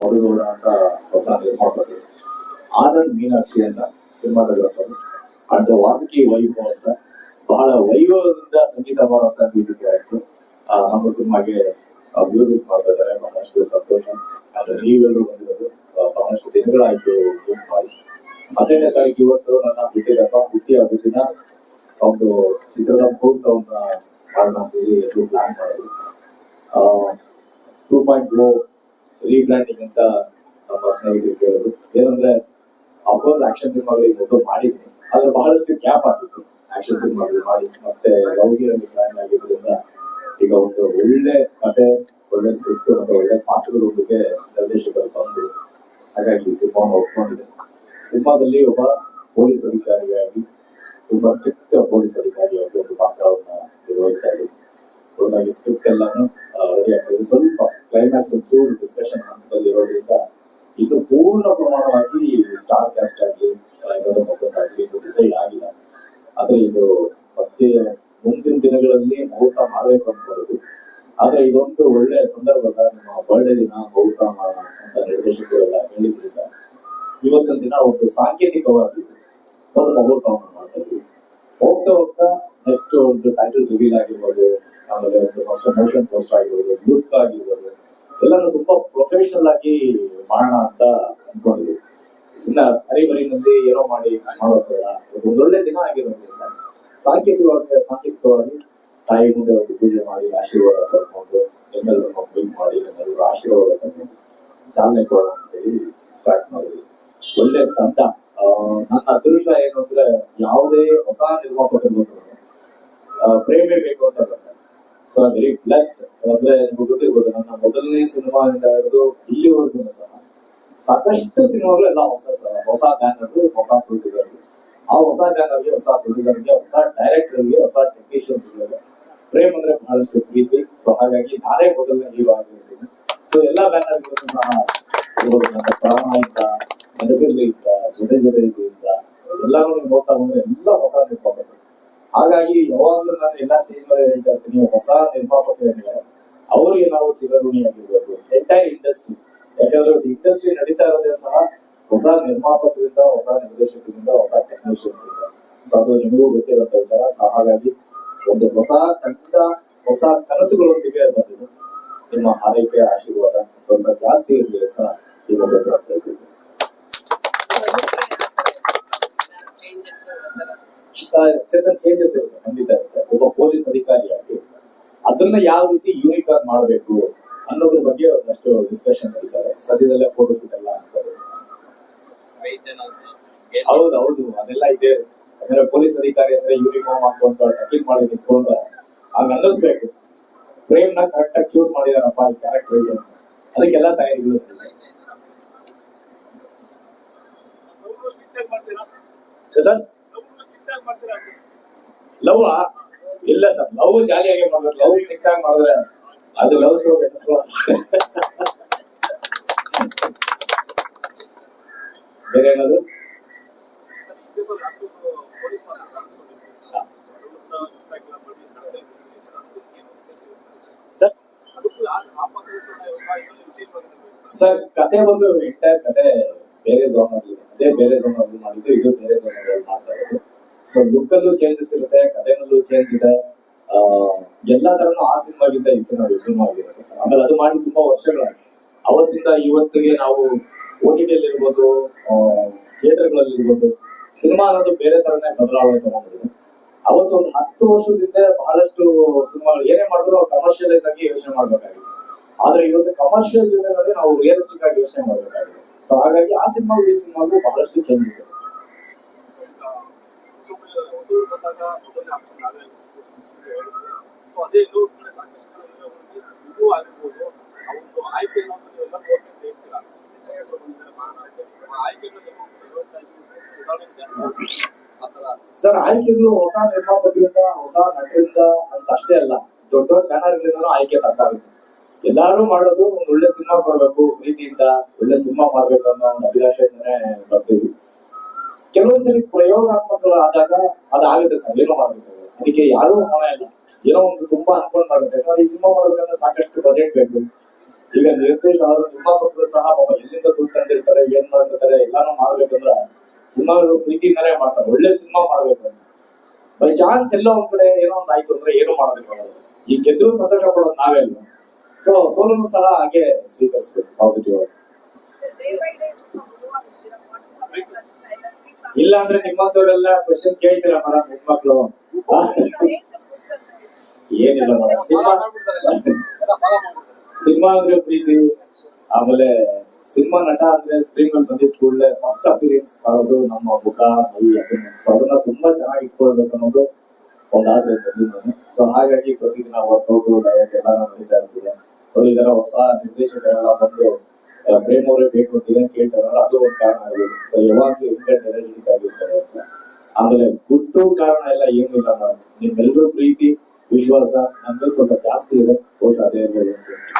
ಅಂತ ಹೊಸ ನಿರ್ಮಾಪಕರು ಆನಂದ್ ಮೀನಾಕ್ಷಿ ಅಂತ ಸಿನಿಮಾಟೋಗ್ರಾಫರ್ ಅಂಡ್ ವಾಸುಕಿ ವೈಭವ್ ಅಂತ ಬಹಳ ವೈಭವದಿಂದ ಸಂಗೀತ ಮಾಡುವಂತ ಮ್ಯೂಸಿಕ್ ಡೈರೆಕ್ಟರ್. ನಮ್ಮ ಸಿನಿಮಾಗೆ ಮ್ಯೂಸಿಕ್ ಮಾಡ್ತಾ ಇದ್ದಾರೆ ಬಹಳಷ್ಟು ಸಂತೋಷ. ಆದ್ರೆ ನೀವೆಲ್ಲರೂ ಬಂದಿರೋದು ಬಹಳಷ್ಟು ದಿನಗಳಾಯ್ತು ಮಾಡಿ. ಹದಿನೈದನೇ ತಾರೀಕು ಇವತ್ತು ನನ್ನ ಹುಟ್ಟಿದಪ್ಪ ಹುಟ್ಟಿ ದಿನ ಒಂದು ಚಿತ್ರದ ಮುಹೂರ್ತವನ್ನ ಮಾಡೋಣ ಅಂತ ಹೇಳಿ ಎಲ್ಲರೂ ಪ್ಲಾನ್ ಮಾಡಿದ್ರು. ಟೂ ಪಾಯಿಂಟ್ ಲೋ ರೀಬ್ರ್ಯಾಂಡಿಂಗ್ ಅಂತ ನಮ್ಮ ಸ್ನೇಹಿತರು ಕೇಳೋದು. ಏನಂದ್ರೆ ಅಫ್ಕೋರ್ಸ್ ಆಕ್ಷನ್ ಸಿನಿಮಾಗಳಿಗೆ ಮೊದಲು ಮಾಡಿದ್ವಿ. ಆದ್ರೆ ಬಹಳಷ್ಟು ಗ್ಯಾಪ್ ಆಗಿತ್ತು ಆಕ್ಷನ್ ಸಿನಿಮಾಗಳು ಮಾಡಿ, ಮತ್ತೆ ಲವ್ಗಿರಲ್ಲಿ ಪ್ಲಾನ್ ಆಗಿರೋದ್ರಿಂದ ಈಗ ಒಂದು ಒಳ್ಳೆ ಕತೆ ಒಳ್ಳೆ ಸ್ಕ್ರಿಪ್ಟ್ ಮತ್ತೆ ಒಳ್ಳೆ ಪಾತ್ರದೊಂದಿಗೆ ನಿರ್ದೇಶಕರು ಬಂದು ಹಾಗಾಗಿ ಸಿನಿಮಾ ಒಪ್ಕೊಂಡಿದೆ. ಸಿನಿಮಾದಲ್ಲಿ ಒಬ್ಬ ಪೊಲೀಸ್ ಅಧಿಕಾರಿಯಾಗಿ, ತುಂಬಾ ಸ್ಟ್ರಿಕ್ಟ್ ಪೊಲೀಸ್ ಅಧಿಕಾರಿಯಾಗಿ ಒಂದು ಪಾತ್ರವನ್ನ ನಿರ್ವಹಿಸ್ತಾ ಇದ್ದೀವಿ ಸ್ಕ್ರಿಪ್ಟ್ ಎಲ್ಲಾನು ಕ್ಲೈಮ್ಯಾಕ್ಸ್ ಒಂಚೂರು ಡಿಸ್ಕಷನ್ ಹಂತದಲ್ಲಿ ಇರೋದ್ರಿಂದ ಇದು ಪೂರ್ಣ ಪ್ರಮಾಣವಾಗಿ ಸ್ಟಾರ್ ಕ್ಯಾಸ್ಟ್ ಆಗಲಿ ಏನಾದ್ರು ಮತ್ತೊಂದಾಗಲಿ ಇದು ಡಿಸೈಡ್ ಆಗಿಲ್ಲ. ಆದ್ರೆ ಇದು ಮತ್ತೆ ಮುಂದಿನ ದಿನಗಳಲ್ಲಿ ಮುಹೂರ್ತ ಮಾಡಬೇಕು ಅನ್ಕೊಳ್ಳೋದು. ಆದ್ರೆ ಇದೊಂದು ಒಳ್ಳೆ ಸಂದರ್ಭ ಸರ್. ನಿಮ್ಮ ಬರ್ಡೇ ದಿನ ಬಹುತ ಮಾಡೋಣ ಅಂತ ನಿರ್ದೇಶಕರೆಲ್ಲ ಹೇಳಿದ್ರಿಂದ ಇವತ್ತಿನ ದಿನ ಒಂದು ಸಾಂಕೇತಿಕವಾಗಿ ಒಂದು ಮುಹೂರ್ತವನ್ನು ಮಾಡ್ತಾ ಹೋಗ್ತಾ ಹೋಗ್ತಾ ನೆಕ್ಸ್ಟ್ ಒಂದು ಟೈಟಲ್ ರಿವೀಲ್ ಆಗಿರ್ಬೋದು, ಆಮೇಲೆ ಒಂದು ಫಸ್ಟ್ ಮೋಷನ್ ಪೋಸ್ಟ್ ಆಗಿರ್ಬೋದು ಲುಕ್ ಆಗಿರ್ಬೋದು ಎಲ್ಲಾನು ತುಂಬಾ ಪ್ರೊಫೆಷನಲ್ ಆಗಿ ಮಾಡೋಣ ಅಂತ ಅನ್ಕೊಂಡಿದ್ವಿ. ಸುಮ್ಮನೆ ಹರಿಬರಿನಲ್ಲಿ ಏನೋ ಮಾಡಿ ಮಾಡೋದು ಬೇಡ. ಇದು ಒಂದೊಳ್ಳೆ ದಿನ ಆಗಿರೋದ್ರಿಂದ ಸಾಂಕೇತಿಕವಾಗಿ ಸಾಂಕೇತಿಕವಾಗಿ ತಾಯಿ ಮುಂದೆ ಒಂದು ಪೂಜೆ ಮಾಡಿ, ಆಶೀರ್ವಾದ ಪಡ್ಕೊಂಡು ಎಲ್ಲರೂ ಬಿಲ್ ಮಾಡಿ, ಎಲ್ಲರೂ ಆಶೀರ್ವಾದ ತಗೊಂಡು ಚಾಲನೆ ಕೊಡೋಣ ಅಂತ ಹೇಳಿ ಸ್ಟಾರ್ಟ್ ಮಾಡಿದ್ವಿ. ಒಳ್ಳೆ ತಂಡ. ನನ್ನ ಅದೃಷ್ಟ ಏನು ಅಂದ್ರೆ ಯಾವುದೇ ಹೊಸ ನಿರ್ಮಾಪಕರು ಪ್ರೇಮೇ ಬೇಕು ಅಂತ ಸೊ ವೆರಿ ಬ್ಲೆಸ್ಡ್ ಅಂದ್ರೆ ಗೊತ್ತಿರ್ಬೋದು, ನನ್ನ ಮೊದಲನೇ ಸಿನಿಮಾದಿಂದ ಹಿಡಿದು ಇಲ್ಲಿವರೆಗೂ ಸಹ ಸಾಕಷ್ಟು ಸಿನಿಮಾಗಳು ಎಲ್ಲ ಹೊಸ ಹೊಸ ಬ್ಯಾನರ್ ಹೊಸ ಪ್ರೊಡ್ಯೂಸರ್ ಆ ಹೊಸ ಬ್ಯಾನರ್ಗೆ, ಹೊಸ ಪ್ರೊಡ್ಯೂಸರ್ಗೆ ಹೊಸ ಡೈರೆಕ್ಟರ್ಗೆ ಹೊಸ ಟೆಕ್ನಿಷಿಯನ್ಸ್ ಪ್ರೇಮ್ ಅಂದ್ರೆ ಬಹಳಷ್ಟು ಪ್ರೀತಿ. ಸೊ ಹಾಗಾಗಿ ನಾನೇ ಮೊದಲನೇ ಹೀರೋ ಆಗಿರ್ತೀನಿ ಸೊ ಎಲ್ಲಾ ಬ್ಯಾನರ್ಗಳು ಸಹ ನನ್ನ ನೆನಪಿರ್ಲಿ ನೆನಪಿರ್ಲಿಂದ ಜೊತೆ ಜೊತೆ ಇದರಿಂದ ಎಲ್ಲಾನು ನೋಡ್ತಾ ಬಂದ್ರೆ ಎಲ್ಲ ಹೊಸ ನಿರ್ಮಾಪಕರು ಹಾಗಾಗಿ ಯಾವಾಗ್ಲೂ ನಾನು ಎಲ್ಲಾ ಸ್ಟೇಜ್ ಹೇಳ್ತಾ ಇರ್ತೀನಿ ಹೊಸ ನಿರ್ಮಾಪಕರೇನಿದ್ದಾರೆ ಅವರಿಗೆ ನಾವು ಚಿರಋಣಿಯಾಗಿರ್ಬೇಕು. ಎಂಟೈರ್ ಇಂಡಸ್ಟ್ರಿ ಯಾಕಂದ್ರೆ ಇಂಡಸ್ಟ್ರಿ ನಡೀತಾ ಇರೋದೇ ಸಹ ಹೊಸ ನಿರ್ಮಾಪಕರಿಂದ, ಹೊಸ ನಿರ್ದೇಶಕರಿಂದ, ಹೊಸ ಟೆಕ್ನಿಷಿಯನ್ಸ್ ಇಂದ. ಸೊ ಅದು ನಿಮಗೂ ಗೊತ್ತಿರುವಂತ ವಿಚಾರ. ಸೊ ಹಾಗಾಗಿ ಒಂದು ಹೊಸ ತಂಡ, ಹೊಸ ಕನಸುಗಳೊಂದಿಗೆ ಬಂದಿದೆ. ನಿಮ್ಮ ಹಾರೈಕೆ, ಆಶೀರ್ವಾದ ಸ್ವಲ್ಪ ಜಾಸ್ತಿ ಇರಲಿ ಅಂತ ಇವಾಗ ಚೇಂಜಸ್ ಇರುತ್ತೆ ಖಂಡಿತ ಇರುತ್ತೆ. ಒಬ್ಬ ಪೊಲೀಸ್ ಅಧಿಕಾರಿಯಾಗಿ. ಅದನ್ನ ಯಾವ ರೀತಿ ಯೂನಿಕ್ ಆಗಿ ಮಾಡಬೇಕು ಅನ್ನೋದ್ರ ಬಗ್ಗೆ ಒಂದಷ್ಟು ಡಿಸ್ಕಷನ್ ನಡೀತಾರೆ ಸದ್ಯದಲ್ಲೇ ಫೋಟೋ ಶೂಟ್ ಎಲ್ಲ ಆಗ್ತದೆ ಹೌದು ಹೌದು, ಅದೆಲ್ಲ ಇದೆ. ಅಂದ್ರೆ ಪೊಲೀಸ್ ಅಧಿಕಾರಿ ಅಂದ್ರೆ ಯೂನಿಫಾರ್ಮ್ ಹಾಕೊಂಡು ಟಕಿಂಗ್ ಮಾಡಿ ನಿಂತ್ಕೊಂಡು ಹಂಗ ಅನ್ನಿಸ್ಬೇಕು. ಫ್ರೇಮ್ನ ಕರೆಕ್ಟ್ ಆಗಿ ಚೂಸ್ ಮಾಡಿದಾರಪ್ಪ ಈ ಕ್ಯಾರೆಕ್ಟರ್ ಇದೆ. ಅದಕ್ಕೆಲ್ಲ ತಯಾರಿಗಳು. ಸರ್ ಲವ್ ಇಲ್ಲ ಸರ್, ಲವ್ ಜಾಲಿಯಾಗಿ ಮಾಡ್ಬೇಕು. ಲವ್ ಸ್ಟ್ರಿಕ್ಟ್ ಆಗಿ ಮಾಡಿದ್ರೆ ಅದು ಲವ್ ಬೇರೆ ಏನಾದ್ರು? ಸರ್? ಕತೆ ಬಂದು ಎಂಟೈರ್ ಕತೆ ಬೇರೆ ಝೋನ್ ಅಲ್ಲಿ ಅದೇ ಬೇರೆ ಝೋನ್ ಅಲ್ಲಿ ಮಾಡಿದ್ದು, ಇದು ಬೇರೆ ಝೋನ್ ಮಾಡ್ತಾ ಇರೋದು. ಸೊ ಲುಕ್ ಅಲ್ಲೂ ಚೇಂಜಸ್ ಇರುತ್ತೆ ಕಥೆನಲ್ಲೂ ಚೇಂಜ್ ಇದೆ. ಎಲ್ಲಾ ತರನು ಆ ಸಿನಿಮಾಗಿಂತ ಈ ಸಿನಿಮಾ ವಿಭಿನ್ನ ಆಗಿರುತ್ತೆ ಸರ್ ಆಮೇಲೆ ಅದು ಮಾಡಿ ತುಂಬಾ ವರ್ಷಗಳಾಗಿ ಅವತ್ತಿಂದ ಇವತ್ತಿಗೆ ನಾವು ಓ ಟಿ ಇರ್ಬೋದು ಥಿಯೇಟರ್ಗಳಲ್ಲಿ ಇರ್ಬೋದು ಸಿನಿಮಾ ಅನ್ನೋದು ಬೇರೆ ತರನೇ ಬದಲಾವಣೆ ತಗೊಂಡಿದೆ. ಅವತ್ತು ಒಂದು ಹತ್ತು ವರ್ಷದಿಂದ ಬಹಳಷ್ಟು ಸಿನಿಮಾಗಳು ಏನೇ ಮಾಡಿದ್ರು ಕಮರ್ಷಿಯಲೈಸ್ ಆಗಿ ಯೋಚನೆ ಮಾಡ್ಬೇಕಾಗಿತ್ತು. ಆದ್ರೆ ಇವತ್ತು ಕಮರ್ಷಿಯಲ್ ಜೊತೆನಲ್ಲಿ ನಾವು ರಿಯಲಿಸ್ಟಿಕ್ ಆಗಿ ಯೋಚನೆ ಮಾಡ್ಬೇಕಾಗಿದೆ. ಸೊ ಹಾಗಾಗಿ ಆ ಸಿನಿಮಾಗೂ ಈ ಸಿನಿಮಾಗೂ ಬಹಳಷ್ಟು ಚೇಂಜಸ್ ಇದೆ. ಅದೇ ಎಲ್ಲೂ ಕಡೆ ಸಾಕಷ್ಟು ಇದು ಆಗಿರ್ಬೋದು ಆ ಒಂದು ಆಯ್ಕೆ ಸರ್ ಆಯ್ಕೆಗಳು ಹೊಸ ನಿರ್ಮಾಪಕರಿಂದ ಹೊಸ ನಟರಿಂದ ಅಂತ ಅಷ್ಟೇ ಅಲ್ಲ, ದೊಡ್ಡ ದೊಡ್ಡ ಬ್ಯಾನರ್ಗಳಿಂದನೂ ಆಯ್ಕೆ ತಪ್ಪಾಗುತ್ತೆ ಎಲ್ಲಾರು ಮಾಡೋದು ಒಂದ್ ಒಳ್ಳೆ ಸಿನಿಮಾ ಕೊಡ್ಬೇಕು ಪ್ರೀತಿಯಿಂದ ಒಳ್ಳೆ ಸಿನಿಮಾ ಮಾಡ್ಬೇಕು ಅನ್ನೋ ಒಂದು ಅಭಿಲಾಷೆಯಿಂದನೇ ಬರ್ತೀವಿ. ಕೆಲವೊಂದ್ಸರಿ ಪ್ರಯೋಗಾತ್ಮಕಗಳಾದಾಗ ಅದಾಗುತ್ತೆ ಸರ್ ಏನೋ ಮಾಡ್ಬೇಕು. ಅದಕ್ಕೆ ಯಾರು ಹಣ ಇಲ್ಲ. ಏನೋ ಒಂದು ತುಂಬಾ ಅನ್ಕೊಂಡ್ ಮಾಡ್ಬೇಕು. ಯಾಕಂದ್ರೆ ಈ ಸಿನಿಮಾ ಮಾಡ್ಬೇಕಂದ್ರೆ ಸಾಕಷ್ಟು ಬಜೆಟ್ ಬೇಕು. ಈಗ ನಿರ್ದೇಶ ಅವರು ತುಂಬಾ ಮಕ್ಕಳು ಸಹ ಪಾಪ ಎಲ್ಲಿಂದ ದುಡ್ಡು ತಂದಿರ್ತಾರೆ, ಏನ್ ಮಾಡಿರ್ತಾರೆ ಎಲ್ಲಾನು ಮಾಡ್ಬೇಕಂದ್ರ ಸಿನಿಮಾ ಪ್ರೀತಿಯಿಂದಾನೇ ಮಾಡ್ತಾರೆ. ಒಳ್ಳೆ ಸಿನಿಮಾ ಮಾಡ್ಬೇಕು ಬೈ ಚಾನ್ಸ್ ಎಲ್ಲೋ ಒಂದ್ ಕಡೆ ಏನೋ ಒಂದ್ ಆಯ್ತು ಅಂದ್ರೆ ಏನು ಮಾಡೋದಕ್ಕಾಗಲ್ಲ ಈಗ ಗೆದ್ರು ಸಂತೋಷ ಪಡೋದು ನಾವೇ ಅಲ್ವಾ? ಸೊ ಸೋಲನ್ನು ಸಹ ಹಾಗೆ ಸ್ವೀಕರಿಸ್ಬೇಕು ಪಾಸಿಟಿವ್ ಆಗಿ. ಇಲ್ಲ ಅಂದ್ರೆ ನಿಮ್ಮಂತವ್ರೆಲ್ಲ ಕ್ವಶನ್ ಕೇಳ್ತೀರ ಮೇಡಮ್ ಹೆಣ್ಮಕ್ಳು ಏನಿಲ್ಲ ಮೇಡಮ್ ಸಿನಿಮಾ ಸಿನಿಮಾ ಅಂದ್ರೆ ಪ್ರೀತಿ, ಆಮೇಲೆ ಸಿನಿಮಾ ನಟ ಅಂದ್ರೆ ಸ್ಕ್ರೀನ್ ಅಲ್ಲಿ ಬಂದಿದ್ ಕೂಡಲೇ ಫಸ್ಟ್ ಅಪಿರಿಯನ್ಸ್ ಮಾಡೋದು ನಮ್ಮ ಮುಖ, ಮೈ, ಅದನ್ನ ಅದನ್ನ ತುಂಬಾ ಚೆನ್ನಾಗಿ ಇಟ್ಕೊಳ್ಬೇಕು ಅನ್ನೋದು ಒಂದು ಆಸೆ ನಾನು ಸೊ ಹಾಗಾಗಿ ಪ್ರತಿದಿನ ವರ್ಕೌಟ್ ಡಯಟ್ ಎಲ್ಲ ನಡೀತಾ ಇರ್ತಿದೆ ನೋಡಿ ಇದರ ಹೊಸ ನಿರ್ದೇಶಕರೆಲ್ಲ ಬಂದು ಪ್ರೇಮ್ ಅವರೇ ಬೇಕು ಅಂತ ಏನ್ ಕೇಳ್ತಾರಲ್ಲ, ಅದು ಒಂದು ಕಾರಣ ಆಗಿದೆ. ಸೊ ಯಾವಾಗ್ಲೂ ಎನರ್ಜೆಟಿಕ್ ಆಗಿರ್ತಾರೆ ಅಂತ. ಆಮೇಲೆ ಗುಟ್ಟು ಕಾರಣ ಎಲ್ಲ ಏನಿಲ್ಲ ನಾನು ನಿಮ್ಮೆಲ್ಲರೂ ಪ್ರೀತಿ, ವಿಶ್ವಾಸ ನನ್ಮೇಲೆ ಸ್ವಲ್ಪ ಜಾಸ್ತಿ ಇದೆ. ಬಹುಶಃ ಅದೇ ಇರ್ಬೋದು ಅನ್ಸುತ್ತೆ.